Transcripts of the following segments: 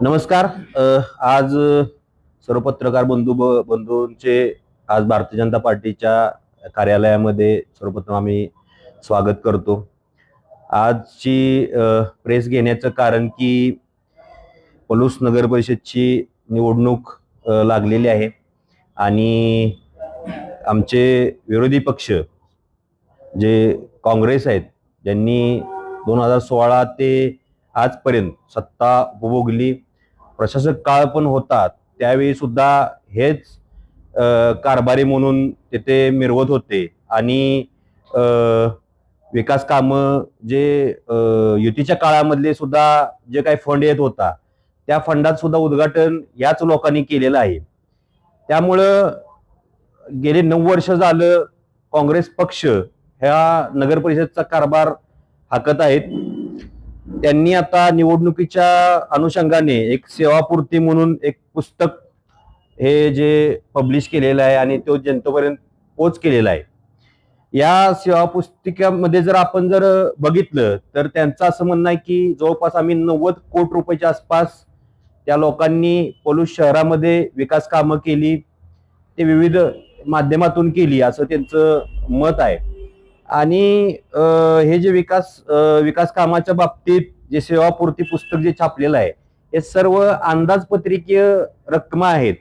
नमस्कार. आज सर्व पत्रकार बंधू ब- बंधूंचे आज भारतीय जनता पार्टीच्या कार्यालयामध्ये सर्वप्रथम आम्ही स्वागत करतो. आजची प्रेस घेण्याचं कारण की पलूस नगर परिषदची निवडणूक लागलेली आहे. आणि आमचे विरोधी पक्ष जे काँग्रेस आहेत ज्यांनी दोन हजार सोळा ते आजपर्यंत सत्ता उपभोगली प्रशासक काळ पण होता त्यावेळी सुद्धा हेच कारभारी म्हणून तिथे मिरवत होते. आणि विकास कामं जे युतीच्या काळामधले सुद्धा जे काही फंड येत होता त्या फंडात सुद्धा उद्घाटन याच लोकांनी केलेलं आहे. त्यामुळं गेले नऊ वर्ष झालं काँग्रेस पक्ष ह्या नगर परिषदचा कारभार हाकत आहेत. त्यांनी आता निवडणुकीच्या अनुषंगाने एक सेवापूर्ती म्हणून एक पुस्तक हे जे पब्लिश केलेलं आहे आणि तो जनतेपर्यंत पोच केलेला आहे. या सेवा पुस्तिकेमध्ये जर आपण जर बघितलं तर त्यांचं असं म्हणणं आहे की जवळपास आम्ही नव्वद कोटी रुपयाच्या आसपास त्या लोकांनी पलूस शहरामध्ये विकास कामं केली ते विविध माध्यमातून केली असं त्यांचं मत आहे. आणि हे जे विकास विकास कामाच्या बाबतीत जे सेवापूर्ती पुस्तक जे छापलेलं आहे हे सर्व अंदाजपत्रिकीय रक्कमा आहेत.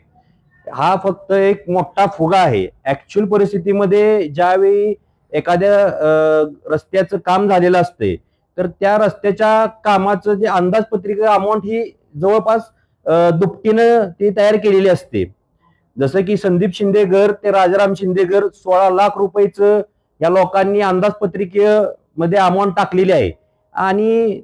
हा फक्त एक मोठा फुगा आहे. ऍक्च्युअल परिस्थितीमध्ये ज्यावेळी एखाद्या रस्त्याचं काम झालेलं असते तर त्या रस्त्याच्या कामाचं जे अंदाजपत्रिका अमाऊंट ही जवळपास दुपटीनं ती तयार केलेली असते. जसं की संदीप शिंदेगर ते राजाराम शिंदेगर सोळा लाख रुपयेचं या लोकांनी अंदाजपत्रिकेयमध्ये अमाऊंट टाकलेली आहे. आणि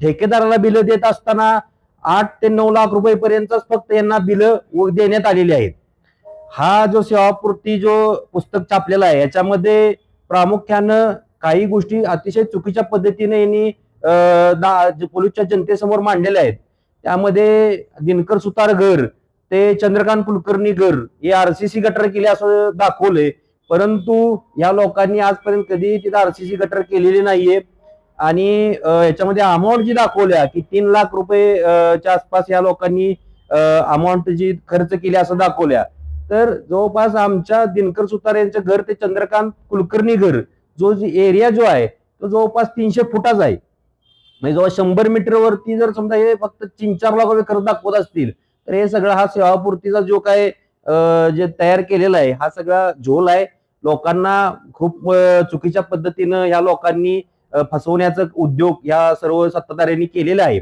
ठेकेदाराला बिलं देत असताना आठ ते नऊ लाख रुपयेपर्यंतच फक्त यांना बिलं देण्यात आलेली आहेत. हा जो सेवापूर्ती जो पुस्तक छापलेला आहे याच्यामध्ये प्रामुख्यानं काही गोष्टी अतिशय चुकीच्या पद्धतीने यांनी दा- पोलीसच्या जनतेसमोर मांडलेल्या आहेत. त्यामध्ये दिनकर सुतार घर ते चंद्रकांत कुलकर्णी घर हे आरसीसी गटर केले असं दाखवलंय. परंतु या लोकांनी आजपर्यंत कधी तिथं आरसीसी गटर केलेली नाहीये. आणि याच्यामध्ये अमाऊंट जी दाखवल्या की तीन लाख रुपये च्या आसपास या लोकांनी अमाऊंट जी खर्च केली असं दाखवल्या. तर जवळपास आमच्या दिनकर सुतार यांचं घर ते चंद्रकांत कुलकर्णी घर जो एरिया जो आहे तो जवळपास तीनशे फुटाचा आहे. म्हणजे जवळ शंभर मीटर वरती जर समजा हे फक्त तीन चार लाख रुपये खर्च दाखवत असतील तर हे सगळं हा सेवापूर्तीचा जो काय जे तयार केलेला आहे हा सगळा झोल आहे. लोकांना खूप चुकीच्या पद्धतीनं या लोकांनी फसवण्याचा उद्योग या सर्व सत्ताधाऱ्यांनी केलेला आहे.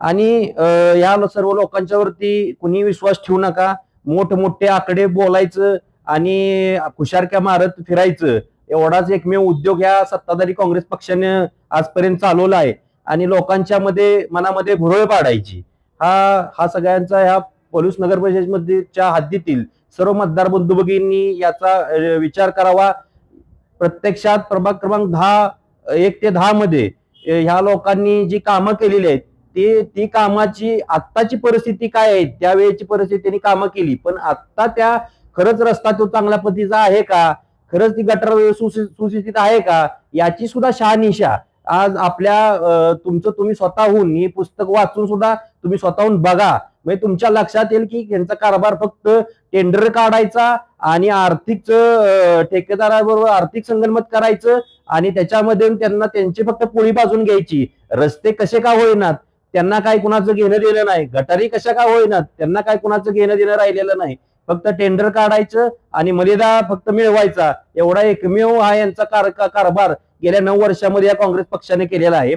आणि या सर्व लोकांच्यावरती कुणी विश्वास ठेवू नका. मोठमोठे आकडे बोलायचं आणि खुशारक्या मारत फिरायचं. एवढाच एकमेव उद्योग या सत्ताधारी काँग्रेस पक्षाने आजपर्यंत चालवला आहे. आणि लोकांच्या मध्ये मनामध्ये भुरळ पाडायची. हा हा सगळ्यांचा ह्या पोलीस नगर परिषदेमध्येच्या हद्दीतील सर्व मतदार बंधू भगिनी याचा विचार करावा. प्रत्यक्षात प्रभाग क्रमांक दहा एक ते दहा मध्ये ह्या लोकांनी जी कामं केलेली आहेत ती ती कामाची आत्ताची परिस्थिती काय आहे त्यावेळेची परिस्थिती त्यांनी कामं केली. पण आत्ता त्या खरंच रस्ता तो चांगल्या पद्धतीचा आहे का? खरंच ती गटर सुसि- सुस्थितीत आहे का? याची सुद्धा शहानिशा. आज आपल्या तुमचं तुम्ही स्वतःहून ही पुस्तक वाचून सुद्धा तुम्ही स्वतःहून बघा. म्हणजे तुमच्या लक्षात येईल की यांचा कारभार फक्त टेंडर काढायचा आणि आर्थिक ठेकेदाराबरोबर आर्थिक संगणमत करायचं आणि त्याच्यामध्ये त्यांना त्यांची फक्त पोळी बाजून घ्यायची. रस्ते कसे का होईनात? त्यांना काय कुणाचं घेणं देणं नाही. गटारी कशा का होईनात? त्यांना काय कुणाचं घेणं देणं राहिलेलं नाही. फक्त टेंडर काढायचं आणि मर्यादा फक्त मिळवायचा. एवढा एकमेव हा यांचा कार कारभार गेल्या नऊ वर्षामध्ये या काँग्रेस पक्षाने केलेला आहे.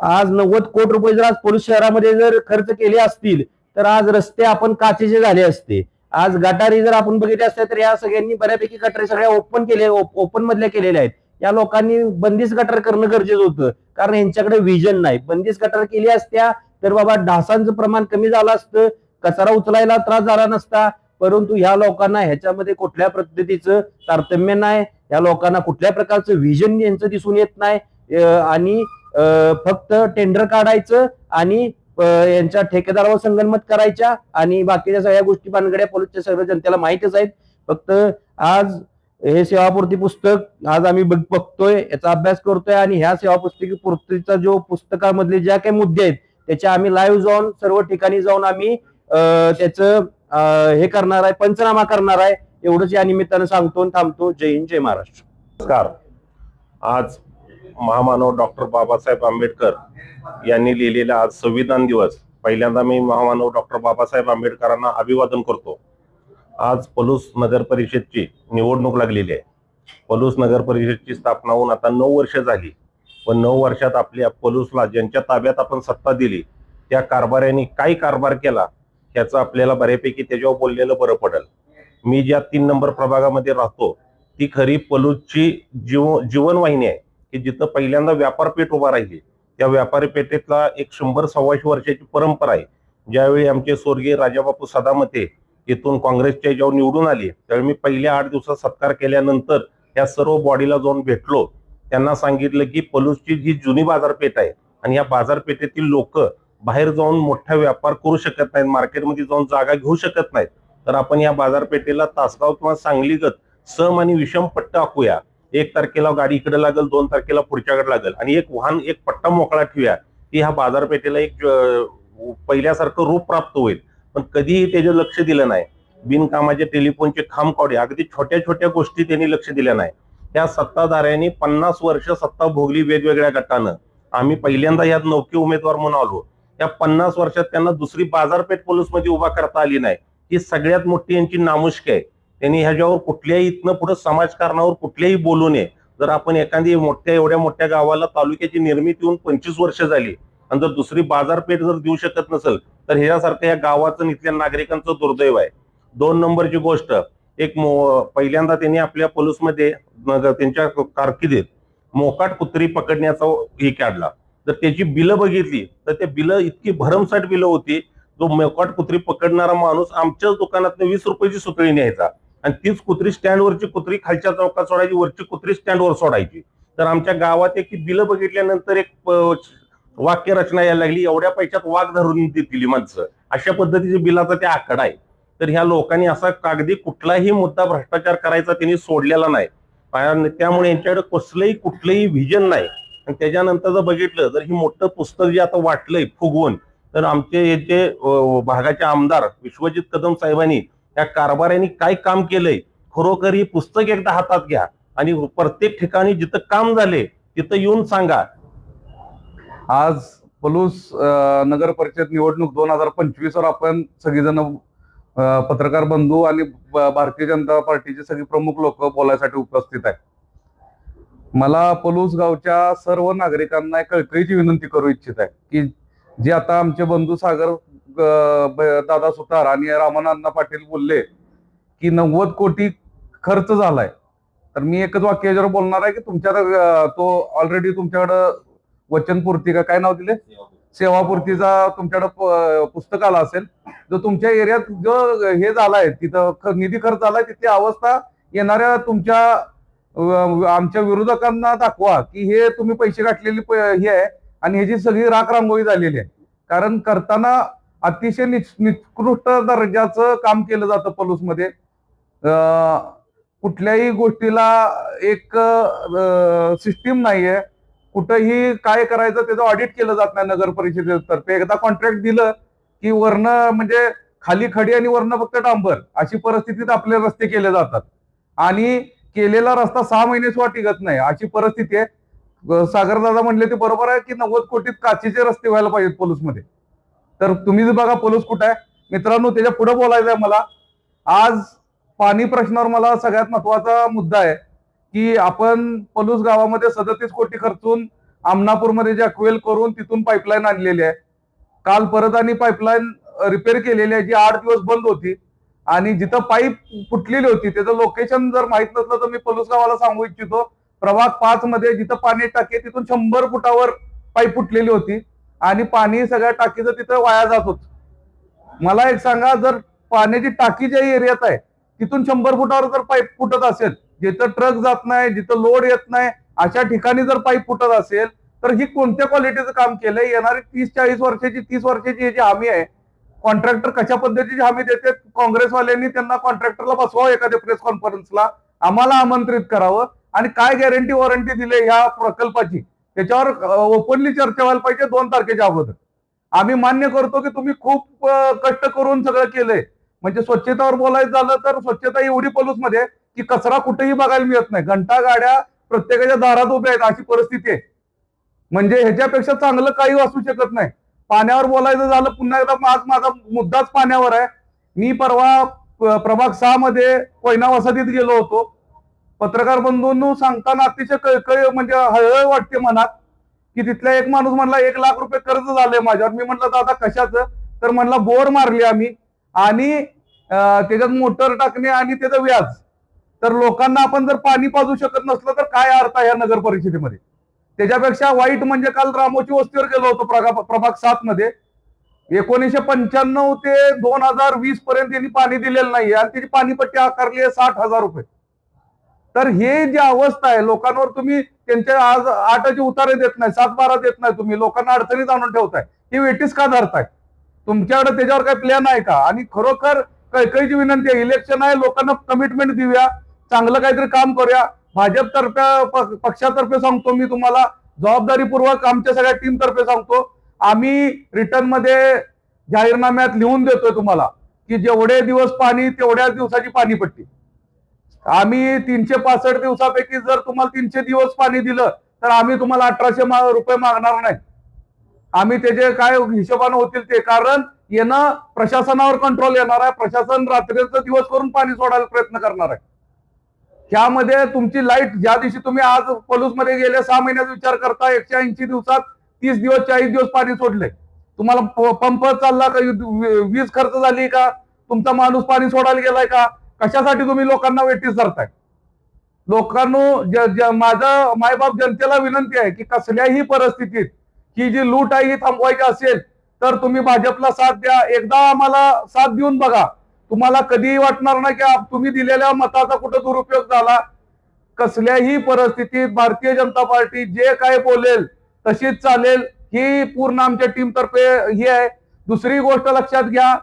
आज नव्वद कोटी रुपये जर आज पोलीस शहरामध्ये जर खर्च केले असतील तर आज रस्ते आपण काचेचे झाले असते. आज गटारी जर आपण बघितले असते तर या सगळ्यांनी बऱ्यापैकी गटारी सगळ्या ओपन केले ओपन मधल्या केलेल्या आहेत. या लोकांनी बंदिस्त गटार करणं गरजेचं होतं. कारण यांच्याकडे विजन नाही. बंदिस्त गटर केली असत्या तर बाबा डासांचं प्रमाण कमी झालं असतं. कचरा उचलायला त्रास झाला नसता. परंतु ह्या लोकांना ह्याच्यामध्ये कुठल्या पद्धतीचं तारतम्य नाही. या लोकांना कुठल्या प्रकारचं विजन यांचं दिसून येत नाही. आणि फक्त टेंडर काढायचं आणि यांच्या ठेकेदारावर संगनमत करायच्या आणि बाकीच्या सगळ्या गोष्टी बानगड्या पोलीसच्या सर्व जनतेला माहितच आहेत. फक्त आज हे सेवापूर्ती पुस्तक आज आम्ही बघतोय याचा अभ्यास करतोय आणि ह्या सेवापुस्तिकी पूर्तीचा जो पुस्तकामधले ज्या काही मुद्दे आहेत त्याचे आम्ही लाईव्ह जाऊन सर्व ठिकाणी जाऊन आम्ही त्याच त्याचं हे करणार आहे पंचनामा करणार आहे एवढंच या निमित्तानं सांगतो आणि थांबतो. जय हिंद जय महाराष्ट्र. नमस्कार. आज महामानव डॉक्टर बाबासाहेब आंबेडकर यांनी लिहिलेला आज संविधान दिवस. पहिल्यांदा मी महामानव डॉक्टर बाबासाहेब आंबेडकरांना अभिवादन करतो. आज पलूस नगर परिषदची निवडणूक लागलेली आहे. पलूस नगर परिषदची स्थापना होऊन आता नऊ वर्ष झाली. पण नऊ वर्षात आपल्या पलूसला ज्यांच्या ताब्यात आपण सत्ता दिली त्या कारभाऱ्यांनी काय कारभार केला ह्याचं आपल्याला बऱ्यापैकी त्याच्यावर बोललेलं बरं पडेल. मी ज्या तीन नंबर प्रभागामध्ये राहतो ती खरी पलूसची जीव जीवनवाहिनी आहे. की जिथं पहिल्यांदा व्यापारपेठ उभा राहिली त्या व्यापारी पेठेतला एक शंभर सव्वाशे वर्षाची परंपरा आहे. ज्यावेळी आमचे स्वर्गीय राजाबापू सदामते इथून काँग्रेसच्या जेव्हा निवडून आले त्यावेळी मी पहिल्या आठ दिवसात सत्कार केल्यानंतर या सर्व बॉडीला जाऊन भेटलो. त्यांना सांगितलं की पलूसची जी जुनी बाजारपेठ आहे आणि या बाजारपेठेतील लोक बाहेर जाऊन मोठा व्यापार करू शकत नाहीत मार्केटमध्ये जाऊन जागा घेऊ शकत नाहीत. तर आपण या बाजारपेठेला तासगाव किंवा सांगलीगत सम आणि विषम पट्ट आखूया. एक तारखेला गाडी इकडे लागेल दोन तारखेला पुढच्याकडे लागेल. आणि एक वाहन एक पट्टा मोकळा ठेवूया की ह्या बाजारपेठेला एक पहिल्यासारखं रूप प्राप्त होईल. पण कधीही त्याचं लक्ष दिलं नाही. बिनकामाचे टेलिफोनचे खांब काढे अगदी छोट्या छोट्या गोष्टी त्यांनी लक्ष दिल्या नाही. त्या सत्ताधाऱ्यांनी पन्नास वर्ष सत्ता भोगली वेगवेगळ्या गटानं. आम्ही पहिल्यांदा यात नौके उमेदवार म्हणून आलो. त्या पन्नास वर्षात त्यांना दुसरी बाजारपेठ पोलीसमध्ये उभा करता आली नाही. ही सगळ्यात मोठी यांची नामुष्की आहे. त्यांनी ह्याच्यावर कुठल्याही इथनं पुढे समाजकारणावर कुठल्याही बोलू नये. जर आपण एखादी मोठ्या एवढ्या मोठ्या गावाला तालुक्याची निर्मिती होऊन पंचवीस वर्ष झाली आणि जर दुसरी बाजारपेठ जर देऊ शकत नसेल तर ह्यासारखं या गावाचं इथल्या नागरिकांचं दुर्दैव आहे. दोन नंबरची गोष्ट एक पहिल्यांदा त्यांनी आपल्या पोलीसमध्ये त्यांच्या कारकिर्दीत मोकाट कुत्री पकडण्याचा हे काढला. जर त्याची बिलं बघितली तर ते बिलं इतकी भरमसाठ बिलं होती जो मोकाट कुत्री पकडणारा माणूस आमच्याच दुकानात वीस रुपयाची सुतळी न्यायचा. आणि तीच कुत्री स्टँडवरची कुत्री खालच्या चौकात सोडायची वरची कुत्री स्टँडवर सोडायची. तर आमच्या गावात एक बिलं बघितल्यानंतर एक वाक्य रचना यायला लागली एवढ्या पैशात वाघ धरून देतील माणसं. अशा पद्धतीचे बिलाचा ते आकडा आहे. तर ह्या लोकांनी असा कागदी कुठलाही मुद्दा भ्रष्टाचार करायचा त्यांनी सोडलेला नाही. त्यामुळे यांच्याकडे कसलंही कुठलंही व्हिजन नाही. आणि त्याच्यानंतर जर बघितलं तर ही मोठं पुस्तक जे आता वाटलंय फुगवून तर आमचे याचे भागाचे आमदार विश्वजित कदम साहेबांनी त्या कारभाऱ्यांनी काय काम केलंय खरोखर ही पुस्तक एकदा हातात घ्या आणि प्रत्येक ठिकाणी जिथं काम झाले तिथं येऊन सांगा. आज पलूस नगर परिषद निवडणूक दोन हजार पंचवीस वर आपण सगळेजण पत्रकार बंधू आणि भारतीय जनता पार्टीचे सगळे प्रमुख लोक बोलायसाठी उपस्थित आहेत. मला पलूस गावच्या सर्व नागरिकांना एक कळकळीची विनंती करू इच्छित आहे की जे आता आमचे बंधू सागर दादा सुतार आणि रामानांना पाटील बोलले की नव्वद कोटी खर्च झालाय. तर मी एकच वाक्य याच्यावर बोलणार आहे की तुमच्या तो ऑलरेडी तुमच्याकडं वचनपूर्ती का? काय नाव दिले सेवापूर्तीचा तुमच्याकडे पुस्तक आला असेल. जो तुमच्या एरियात जो हे झालाय तिथं निधी खर्च झालाय तिथली अवस्था येणाऱ्या तुमच्या आमच्या विरोधकांना दाखवा की हे तुम्ही पैसे गाठलेली हे आहे आणि ह्याची सगळी राख रांगोळी झालेली आहे. कारण करताना अतिशय निकृष्ट दर्जाचं काम केलं जातं पलूसमध्ये. कुठल्याही गोष्टीला एक सिस्टीम नाहीये. कुठंही काय करायचं त्याचं ऑडिट केलं जात नाही नगर परिषदेतर्फे एकदा कॉन्ट्रॅक्ट दिलं की वरनं म्हणजे खाली खडी आणि वरनं फक्त डांबर अशी परिस्थितीत आपले रस्ते केले जातात. आणि केलेला रस्ता सहा महिने सुद्धा टिकत नाही. अशी परिस्थिती आहे. सागरदादा म्हणले ते बरोबर आहे की नव्वद कोटीत काचेचे रस्ते व्हायला पाहिजेत पोलूसमध्ये. तर तुम्ही बघा पोलूस कुठं आहे. मित्रांनो त्याच्या पुढे बोलायचं आहे मला. आज पाणी प्रश्नावर मला सगळ्यात महत्त्वाचा मुद्दा आहे की आपण पलूस गावामध्ये सदतीस कोटी खर्चून आमनापूरमध्ये जे अक्वेल करून तिथून पाईपलाईन आणलेली आहे. काल परत आणि पाईपलाईन रिपेअर केलेली आहे जी आठ दिवस बंद होती. आणि जिथं पाईप फुटलेली होती त्याचं लोकेशन जर माहीत नसलं तर मी पलूस गावाला सांगू इच्छितो. प्रभाग पाच मध्ये जिथं पाणी टाकी तिथून शंभर फुटावर पाईप फुटलेली होती. आणि पाणी सगळ्या टाकीचं तिथं वाया जात होत. मला एक सांगा जर पाण्याची टाकी ज्या एरियात आहे तिथून शंभर फुटावर जर पाईप फुटत असेल जिथं ट्रक जात नाही जिथं लोड येत नाही अशा ठिकाणी जर पाईप फुटत असेल तर ही कोणत्या क्वालिटीचं काम केलंय? येणारी तीस चाळीस वर्षाची तीस वर्षाची ही जी हमी आहे कॉन्ट्रॅक्टर कशा पद्धतीची हमी देते काँग्रेसवाल्यांनी त्यांना कॉन्ट्रॅक्टरला बसवावं एखाद्या प्रेस कॉन्फरन्सला आम्हाला आमंत्रित करावं. आणि काय गॅरंटी वॉरंटी दिले ह्या प्रकल्पाची? त्याच्यावर ओपनली चर्चा व्हायला पाहिजे दोन तारखेच्या अगोदर. आम्ही मान्य करतो की तुम्ही खूप कष्ट करून सगळं केलंय. म्हणजे स्वच्छतेवर बोलायचं झालं तर स्वच्छता एवढी पलूसमध्ये की कचरा कुठेही बघायला मिळत नाही. घंटा गाड्या प्रत्येकाच्या दारात उभ्या आहेत अशी परिस्थिती आहे. म्हणजे ह्याच्यापेक्षा चांगलं काही असू शकत नाही. पाण्यावर बोलायचं झालं पुन्हा एकदा आज माझा मुद्दाच पाण्यावर आहे. मी परवा प्रभाग सहा मध्ये कोयना वसाहतीत गेलो होतो. पत्रकार बंधूंनो सांगताना अतिशय कळकळी म्हणजे हळहळ वाटते मनात की तिथला एक माणूस म्हणला एक लाख रुपये कर्ज झाले माझ्यावर. मी म्हटलं दादा कशाचं? तर म्हणला बोर मारली आम्ही आणि त्याच्यात मोटर टाकणे आणि त्याचं व्याज. तर लोकांना आपण जर पाणी पाजू शकत नसलं तर काय अर्थ आहे या नगर परिषदेमध्ये? त्याच्यापेक्षा वाईट म्हणजे काल रामोची वस्तीवर गेलो होतो प्रभाग प्रभाग सात मध्ये. एकोणीसशे पंच्याण्णव ते दोन हजार वीस पर्यंत यांनी पाणी दिलेलं नाही आणि त्याची पाणीपट्टी आकारली आहे साठ हजार रुपये. तर हे जी अवस्था आहे लोकांवर तुम्ही त्यांच्या आज आठाचे उतारे देत नाही सात बारा देत नाही तुम्ही. लोकांना अडचणीत आणून ठेवताय. ही वेटीस का धरताय? तुमच्याकडे त्याच्यावर काही प्लॅन आहे का? आणि खरोखर कैकईची विनंती आहे इलेक्शन आहे लोकांना कमिटमेंट देऊया. चांगलं काहीतरी काम करूया. भाजपतर्फे पक्षातर्फे सांगतो मी तुम्हाला. जबाबदारीपूर्वक आमच्या सगळ्या टीम तर्फे सांगतो. आम्ही रिटर्नमध्ये जाहीरनाम्यात लिहून देतोय तुम्हाला की जेवढे दिवस पाणी तेवढ्याच दिवसाची पाणीपट्टी. आम्ही तीनशे पासष्ट दिवसापैकी जर तुम्हाला तीनशे दिवस पाणी दिलं तर आम्ही तुम्हाला अठराशे मा- रुपये मागणार नाही. आम्ही त्याचे काय हिशोबानं होतील ते कारण येणं प्रशासनावर कंट्रोल येणार आहे. प्रशासन रात्रीचा दिवस करून पाणी सोडायला प्रयत्न करणार आहे. ह्यामध्ये तुमची लाइट ज्या दिवशी तुम्ही आज पलूसमध्ये गेले सहा महिन्याचा विचार करता एकशे ऐंशी दिवसात तीस दिवस चाळीस दिवस पाणी सोडले. तुम्हाला पंप चालला का? वीज खर्च झाली का? तुमचा माणूस पाणी सोडायला गेलाय का? कशासाठी तुम्ही लोकांना वेटीस धरताय? लोकांनो माझा माझं मायबाप जनतेला विनंती आहे की कसल्याही परिस्थितीत ही जी लूट आहे ही थांबवायची असेल तर तुम्ही भाजपला साथ द्या. एकदा आम्हाला साथ देऊन बघा. तुम्हाला कधीही वाटणार नाही की तुम्ही दिलेल्या मताचा कुठं दुरुपयोग झाला. कसल्याही परिस्थितीत भारतीय जनता पार्टी जे काय बोलेल तशीच चालेल. ही पूर्ण आमच्या टीमतर्फे ही आहे. दुसरी गोष्ट लक्षात घ्या.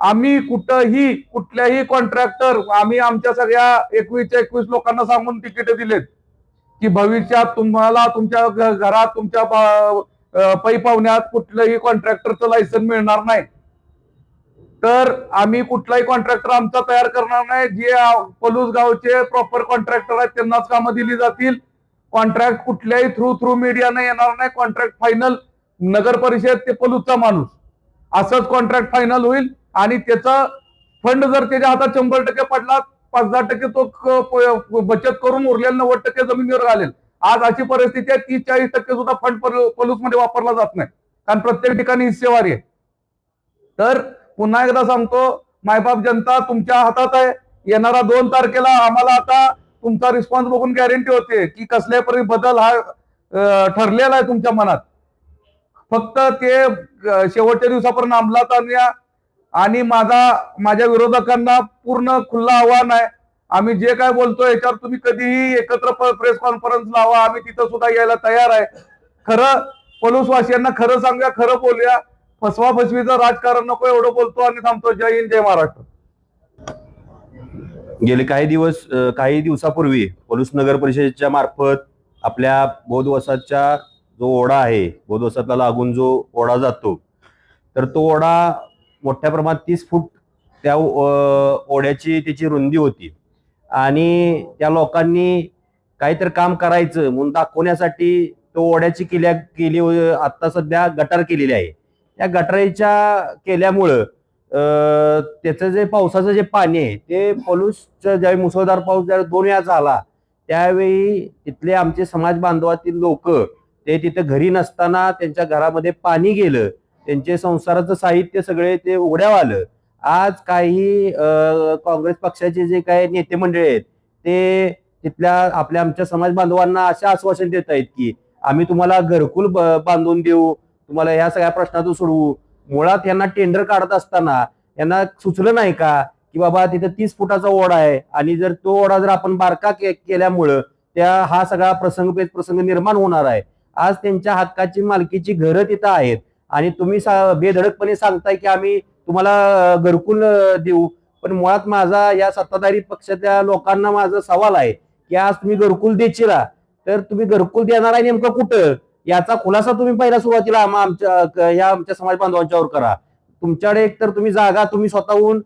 आम्ही कुठंही कुठल्याही कॉन्ट्रॅक्टर आम्ही आमच्या सगळ्या एकवीसच्या एकवीस लोकांना सांगून तिकीट दिलेत. की भविष्यात तुम्हाला तुमच्या घरात तुमच्या पै पाहुण्यात कुठलंही कॉन्ट्रॅक्टरचं लायसन मिळणार नाही. तर आम्ही कुठलाही कॉन्ट्रॅक्टर आमचा तयार करणार नाही. जे पलूस गावचे प्रॉपर कॉन्ट्रॅक्टर आहेत त्यांनाच कामं दिली जातील. कॉन्ट्रॅक्ट कुठल्याही थ्रू थ्रू मीडियाने येणार नाही. कॉन्ट्रॅक्ट फायनल नगर परिषद ते पलूसचा माणूस. असंच कॉन्ट्रॅक्ट फायनल होईल. आणि त्याचा फंड जर त्याच्या हातात शंभर टक्के पडला पाच दहा टक्के तो बचत करून उरलेला नव्वद टक्के जमिनीवर घालेल. आज अशी परिस्थिती आहे तीस चाळीस टक्के सुद्धा फंड पलूसमध्ये वापरला जात नाही. कारण प्रत्येक ठिकाणी हिस्सेवारी आहे. तर पुन्हा एकदा सांगतो मायबाप जनता तुमच्या हातात आहे. येणारा दोन तारखेला आम्हाला आता तुमचा रिस्पॉन्स बघून गॅरंटी होते की कसल्या परी बदल हा ठरलेला आहे तुमच्या मनात. फक्त ते शेवटच्या दिवसापर्यंत अंमलात आणूया. आणि माझा माझ्या विरोधकांना पूर्ण खुल्ला आव्हान आहे. आम्ही जे काय बोलतोय याच्यावर तुम्ही कधीही एकत्र प्रेस कॉन्फरन्स लावा. आम्ही तिथं सुद्धा यायला तयार आहे. खरं पलूसवासियांना खरं सांगूया खरं बोलूया. फसवा फसवीचं राजकारण नको एवढं बोलतो आणि थांबतो. जय हिंद जय महाराष्ट्र. गेले काही दिवस काही दिवसापूर्वी पोलीस नगर परिषदेच्या मार्फत आपल्या बौद्ध जो ओढा आहे बौद्ध लागून जो ओढा जातो तर तो ओढा मोठ्या प्रमाणात तीस फूट त्या ओढ्याची त्याची रुंदी होती. आणि त्या लोकांनी काहीतरी काम करायचं म्हणून दाखवण्यासाठी तो ओढ्याची केल्या केली आता सध्या गटार केलेली आहे. त्या गटारीच्या केल्यामुळं त्याचं जे पावसाचं जे पाणी आहे ते पलूसचं ज्यावेळी मुसळधार पाऊस ज्यावेळी दोन वेळा झाला त्यावेळी तिथले आमचे समाज बांधवातील लोक ते तिथे घरी नसताना त्यांच्या घरामध्ये पाणी गेलं. त्यांचे संसाराचं साहित्य सगळे ते उघड्यावर आलं. आज काही काँग्रेस पक्षाचे जे काही नेते मंडळी आहेत ते तिथल्या आपल्या आमच्या समाज बांधवांना असे आश्वासन देत आहेत की आम्ही तुम्हाला घरकुल ब- बांधून देऊ तुम्हाला ह्या सगळ्या प्रश्नातून सोडवू. मुळात यांना टेंडर काढत असताना यांना सुचलं नाही का की बाबा तिथे तीस फुटाचा ओढा आहे आणि जर तो ओढा जर आपण बारका के- केल्यामुळं त्या हा सगळा प्रसंग प्रसंग निर्माण होणार आहे. आज त्यांच्या हक्काची मालकीची घरं तिथं आहेत. आणि तुम्ही सा- बेधडकपणे सांगताय की आम्ही तुम्हाला घरकुल देऊ. पण मुळात माझा या सत्ताधारी पक्षातल्या लोकांना माझा सवाल आहे की आज तुम्ही घरकुल देशीला तर तुम्ही घरकुल देणार आहे नेमकं कुठं? याचा खुलासा तुम्ही पहिला सुरुवातीला आम- आमच्या या आमच्या समाज बांधवांच्यावर करा. तुमच्याकडे एक तर तुम्ही जागा तुम्ही स्वतःहून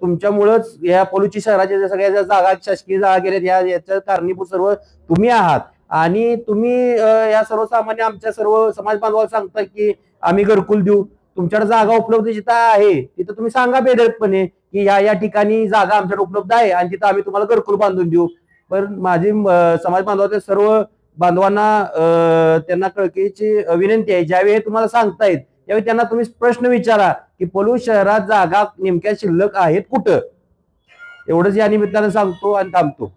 तुमच्यामुळंच या पोलीसची शहराच्या ज्या सगळ्या ज्या जागा शासकीय जागा गेल्यात या याच्या कारणीभूत सर्व तुम्ही आहात. आणि तुम्ही या सर्वसामान्य आमच्या सर्व समाज बांधवाला सांगता की आम्ही घरकुल देऊ. तुमच्याकडे जागा उपलब्ध जिथं आहे. तिथं तुम्ही सांगा बेदरपणे की या या ठिकाणी जागा आमच्याकडे उपलब्ध आहे आणि तिथं आम्ही तुम्हाला घरकुल बांधून देऊ. पण माझी समाज बांधवाच्या सर्व बांधवांना त्यांना कळकेची विनंती आहे. ज्यावेळी हे तुम्हाला सांगतायत त्यावेळी त्यांना तुम्ही प्रश्न विचारा की पलू शहरात जागा नेमक्या शिल्लक आहेत कुठं? एवढंच या निमित्तानं सांगतो आणि थांबतो.